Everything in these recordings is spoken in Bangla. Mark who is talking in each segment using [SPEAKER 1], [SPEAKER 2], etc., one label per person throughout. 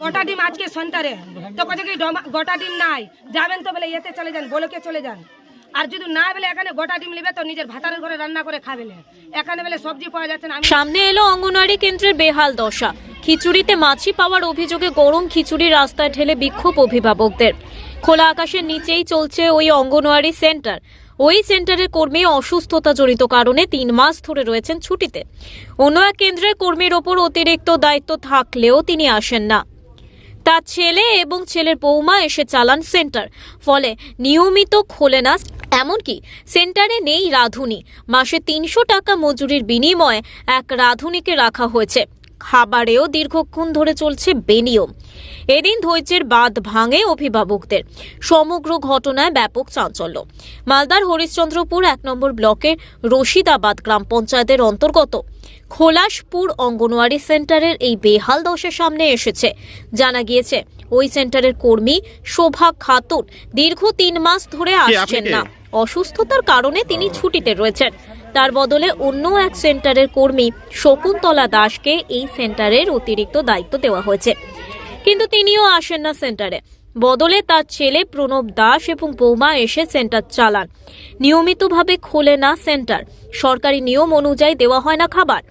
[SPEAKER 1] গোটা ডিম আজকে সন্তারে। তো কত কি গোটা ডিম নাই। যাবেন তো বলে এতে চলে যান বলকে চলে যান। আর যদি না বলে এখানে গোটা ডিম নেবে, তো নিজের ভাতারের ঘরে রান্না করে খাবে এখানে বলে সবজি পাওয়া যাচ্ছে না
[SPEAKER 2] সামনে এলো অঙ্গনওয়াড়ি কেন্দ্রের বেহাল দশা। খিচুড়িতে মাছি পাওয়ার অভিযোগে গরম খিচুড়ি রাস্তায় ঠেলে বিক্ষোভ অভিভাবকদের। খোলা আকাশের নিচেই চলছে ওই অঙ্গনওয়াড়ি সেন্টার। ওই সেন্টারের কর্মী অসুস্থতা জড়িত কারণে তিন মাস ধরে রয়েছেন ছুটিতে। অন্য এক কেন্দ্রের কর্মীর ওপর অতিরিক্ত দায়িত্ব থাকলেও তিনি আসেন না। তার ছেলে এবং ছেলের বৌমা এসে চালান সেন্টার। ফলে নিয়মিত খোলে না। এমনকি সেন্টারে নেই রাঁধুনি। মাসে তিনশো টাকা মজুরির বিনিময়ে এক রাঁধুনিকে রাখা হয়েছে। খাবারেও দীর্ঘক্ষণ ধরে চলছে বেনিয়ম। এদিন ধৈর্যের বাদ ভাঙে অভিভাবকদের। সমগ্র ঘটনায় ব্যাপক চাঞ্চল্য। মালদার হরিশ্চন্দ্রপুর এক নম্বর ব্লকের রশিদাবাদ গ্রাম পঞ্চায়েতের অন্তর্গত খোলাসপুর অঙ্গনওয়াড়ি সেন্টারের এই বেহাল দশার সামনে এসেছে। জানা গিয়েছে ওই সেন্টারের কর্মী শোভা খাতুন দীর্ঘ তিন মাস ধরে আসছেন না। অসুস্থতার কারণে তিনি ছুটিতে রয়েছেন। তার বদলে অন্য এক সেন্টারের কর্মী শকুন্তলা দাসকে এই সেন্টারের অতিরিক্ত দায়িত্ব দেওয়া হয়েছে। কিন্তু তিনিও আসেন না সেন্টারে। বদলে তার ছেলে প্রণব দাস এবং বৌমা এসে সেন্টার চালান। নিয়মিতভাবে খোলে না সেন্টার। সরকারি নিয়ম অনুযায়ী দেওয়া হয় না খাবার।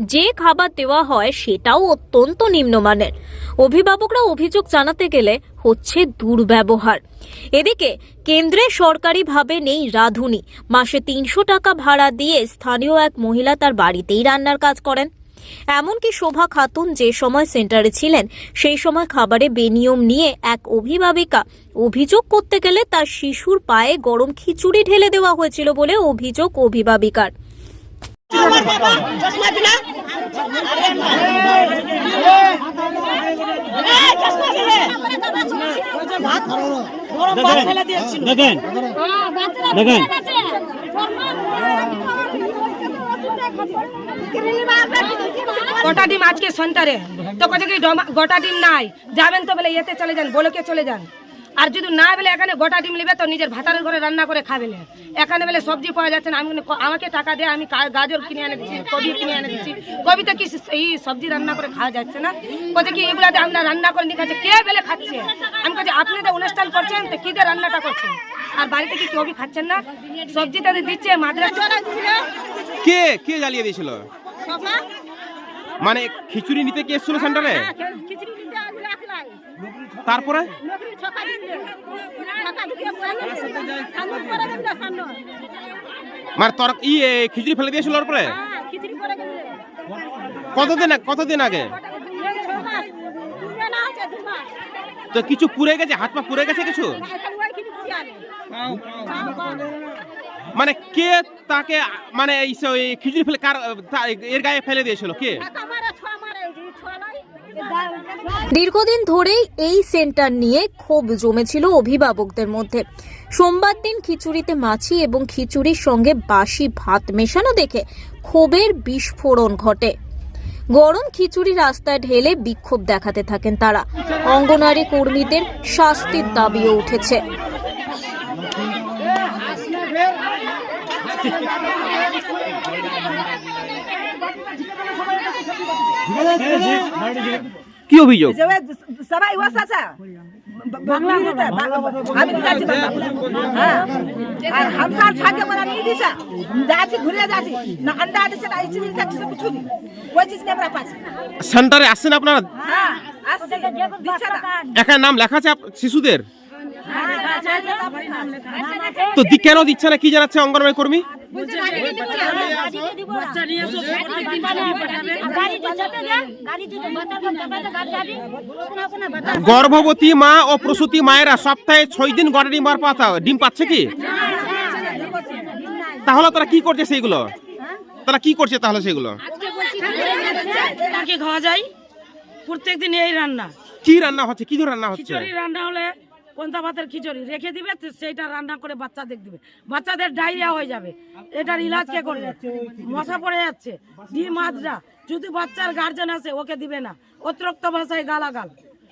[SPEAKER 2] যে খাবার দেওয়া হয় সেটাও অত্যন্ত নিম্নমানের। অভিভাবকরা অভিযোগ জানাতে গেলে হচ্ছে দুর্ব্যবহার। এদিকে কেন্দ্রে সরকারিভাবে নেই রাঁধুনি। মাসে তিনশো টাকা ভাড়া দিয়ে স্থানীয় এক মহিলা তার বাড়িতেই রান্নার কাজ করেন। এমনকি শোভা খাতুন যে সময় সেন্টারে ছিলেন, সেই সময় খাবারে বেনিয়ম নিয়ে এক অভিভাবিকা অভিযোগ করতে গেলে তার শিশুর পায়ে গরম খিচুড়ি ঢেলে দেওয়া হয়েছিল বলে অভিযোগ অভিভাবিকার।
[SPEAKER 3] দেখেন দেখেন
[SPEAKER 1] গোটা ডিম আজকে সন্তারে তো কত গোটা ডিম নাই। যাবেন তো বলে এতে চলে যান, বলকে চলে যান। আর যদি না বলে এখানে গোটা ডিম নেবে তো নিজের ভাতারের ঘরে রান্না করে খাবে এখানে বলে সবজি পাওয়া যাচ্ছে না। আমি আমাকে টাকা দিয়ে আমি গাজর কিনে এনে দিচ্ছি কবি কিনে এনে দিচ্ছি। কবিতা কি এই সবজি রান্না করে খাওয়া যাচ্ছে না? কোথায় কি এগুলাতে আমরা রান্না করে নিয়ে খাচ্ছে। কে বেলে খাচ্ছে? আমি কাছে আপনি তো অনুষ্ঠান করছেন তো কি দিয়ে রান্নাটা করছেন? আর বাড়িতে কি কবি খাচ্ছেন না? সবজি তাদের দিচ্ছে মাদ্রাস
[SPEAKER 3] কে কে জ্বালিয়ে দিয়েছিল? মানে খিচুড়ি নিতে কে এসেছিল সেন্টারে? তারপরে? মানে তর ই খিচুড়ি ফেলে দিয়েছিল ওর পরে? কতদিন আগে- কতদিন আগে? তো কিছু পুড়ে গেছে? হাত পা পুড়ে গেছে কিছু? মানে কে তাকে মানে এই খিচুড়ি ফেলে কার তা- এর গায়ে ফেলে দিয়েছিল? কে?
[SPEAKER 2] দীর্ঘদিন ধরেই এই সেন্টার নিয়ে ক্ষোভ জমেছিল অভিভাবকদের মধ্যে। সোমবার দিন খিচুড়িতে মাছি এবং খিচুড়ির সঙ্গে বাসি ভাত মেশানো দেখে ক্ষোভের বিস্ফোরণ ঘটে। গরম খিচুড়ি রাস্তায় ঢেলে বিক্ষোভ দেখাতে থাকেন তারা। অঙ্গনারী কর্মীদের শাস্তির দাবিও উঠেছে।
[SPEAKER 3] কি অভিযোগ?
[SPEAKER 4] সবাই ওয়াস আছে। বাংলা আমি যাচ্ছি হ্যাঁ। আর হামসার ছাকে বলা নিয়ে দিছে। যাচ্ছি ঘুরে যাচ্ছি না अंडा দিছে না ইচ্ছে দিছে কিছু কিছু ওই চিজ নেই আমরা পাচ্ছি।
[SPEAKER 3] সেন্টারে আসছেন আপনারা?
[SPEAKER 4] হ্যাঁ আসছে।
[SPEAKER 3] এখানে নাম লেখা আছে শিশুদের?
[SPEAKER 4] হ্যাঁ,
[SPEAKER 3] তো কেন দিচ্ছে না? কি জানাচ্ছে অঙ্গনবাড়ি কর্মী? গর্ভবতী মা ও প্রসূতি মায়েরা সপ্তাহে ছয় দিন গড়ে ডিম পাতা ডিম পাচ্ছে কি? তাহলে তারা কি করছে সেইগুলো? তারা কি করছে তাহলে সেগুলো
[SPEAKER 1] কি খাওয়া যায়। প্রত্যেক দিন এই রান্না।
[SPEAKER 3] কি রান্না হচ্ছে? কি রান্না হচ্ছে?
[SPEAKER 1] রান্না হলে কোনটা ভাতের খিচুড়ি? রেখে দিবে সেইটা রান্না করে বাচ্চাদের দিবে। বাচ্চাদের ডায়রিয়া হয়ে যাবে। এটার ইলাজ কে করবে? মশা পড়ে যাচ্ছে। ডিম আদরা। যদি বাচ্চার গার্জেন আছে ওকে দিবে না। অতিরিক্ত ভাষায় গালাগাল।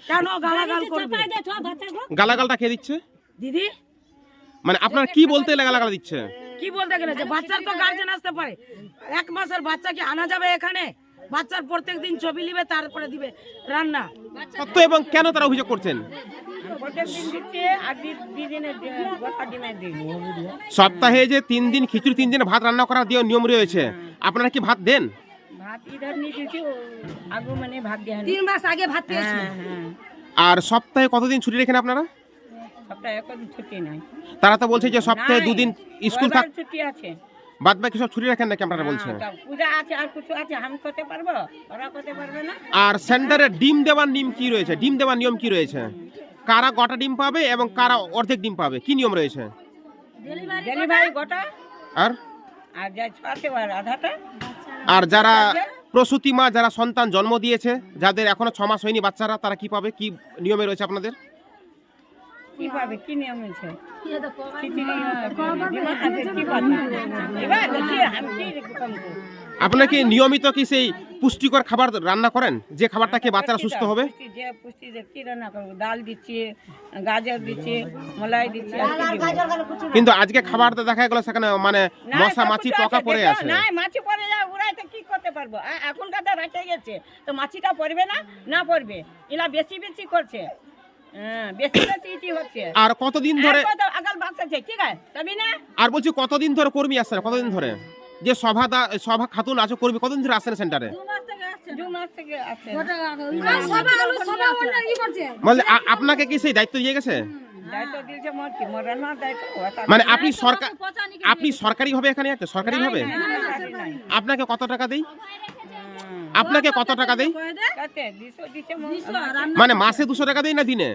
[SPEAKER 1] কেন গালাগাল করবে?
[SPEAKER 3] গালাগালটা খেয়ে দিচ্ছে?
[SPEAKER 1] দিদি?
[SPEAKER 3] মানে আপনার কি বলতে গালাগাল দিচ্ছে?
[SPEAKER 1] কি বলতে গেলে যে বাচ্চার তো গার্জেন আসতে পারে। এক মাসের বাচ্চাকে আনা যাবে এখানে? বাচ্চার প্রত্যেক দিন ছবি নিবে তারপরে দিবে রান্না।
[SPEAKER 3] কত এবং কেন তারা অভিযোগ করছেন? সপ্তাহে যে তিন দিন খিচুড়ি তিন দিন ভাত রান্না করার দিয়ে নিয়ম রয়েছে আপনারা কি ভাত দেন?
[SPEAKER 4] ভাত মানে ভাত দিয়ে
[SPEAKER 1] তিন মাস আগে ভাত পেয়েছি।
[SPEAKER 4] হ্যাঁ। হ্যাঁ
[SPEAKER 3] আর সপ্তাহে কতদিন ছুটি রেখেন আপনারা?
[SPEAKER 4] সপ্তাহে ছুটি নাই।
[SPEAKER 3] তারা তো বলছে যে সপ্তাহে দুদিন স্কুল থাক
[SPEAKER 4] ছুটি আছে।
[SPEAKER 3] বাদ বাকি সব ছুটি রাখেন নাকি আপনারা বলছেন?
[SPEAKER 4] হ্যাঁ, পূজা আছে আর কিছু আছে আমি করতে পারব? ওরা করতে পারবে না?
[SPEAKER 3] আর সেন্টারে ডিম দেওয়ার নিয়ম কি রয়েছে? ডিম দেওয়ার নিয়ম কি রয়েছে? কারা গোটা ডিম পাবে এবং কারা অর্ধেক ডিম পাবে? কি নিয়ম রয়েছে?
[SPEAKER 4] ডেলিভারি গোটা?
[SPEAKER 3] আর?
[SPEAKER 4] আর যা আছে আধাটা?
[SPEAKER 3] আর যারা প্রসূতি মা যারা সন্তান জন্ম দিয়েছে যাদের এখনও ছ মাস হয়নি বাচ্চারা তারা কি পাবে? কি নিয়মে রয়েছে আপনাদের?
[SPEAKER 4] কি পাবে কি নিয়ম?
[SPEAKER 3] আপনারা কি নিয়মিত কি সেই পুষ্টিকর খাবার রান্না করেন? যে খাবারটা খেয়ে বাচ্চারা সুস্থ হবে?
[SPEAKER 4] যে পুষ্টি যে কি রান্না করব? ডাল দিচ্ছি গাজর দিচ্ছি মলাই দিচ্ছি?
[SPEAKER 3] কিন্তু আজকে খাবারটা দেখা গেল সেখানে মানে মশা মাছি পোকা পড়ে আছে।
[SPEAKER 4] না মাছি পড়ে যায় ওরাই তো কি করতে পারব? এখনকার তো রেখে গেছে। তো মাছিটা পড়বে না? না পড়বে। এলা বেশি বেশি করছে। হ্যাঁ
[SPEAKER 3] আর কতদিন ধরে
[SPEAKER 4] আর
[SPEAKER 3] বলছি কতদিন ধরে কর্মী আসছেন কতদিন ধরে যে সভা সভা খাতুন আছে কর্মী কতদিন ধরে আসছেন সেন্টারে আ- আপনাকে কি সেই দায়িত্ব দিয়ে গেছে মানে আপনি সরকার আপনি সরকারি ভাবে এখানে আছে সরকারি ভাবে আপনাকে কত টাকা দেই। আপনাকে কত টাকা
[SPEAKER 4] মোর
[SPEAKER 3] মানে মাসে দুশো টাকা দেয় না দিনে?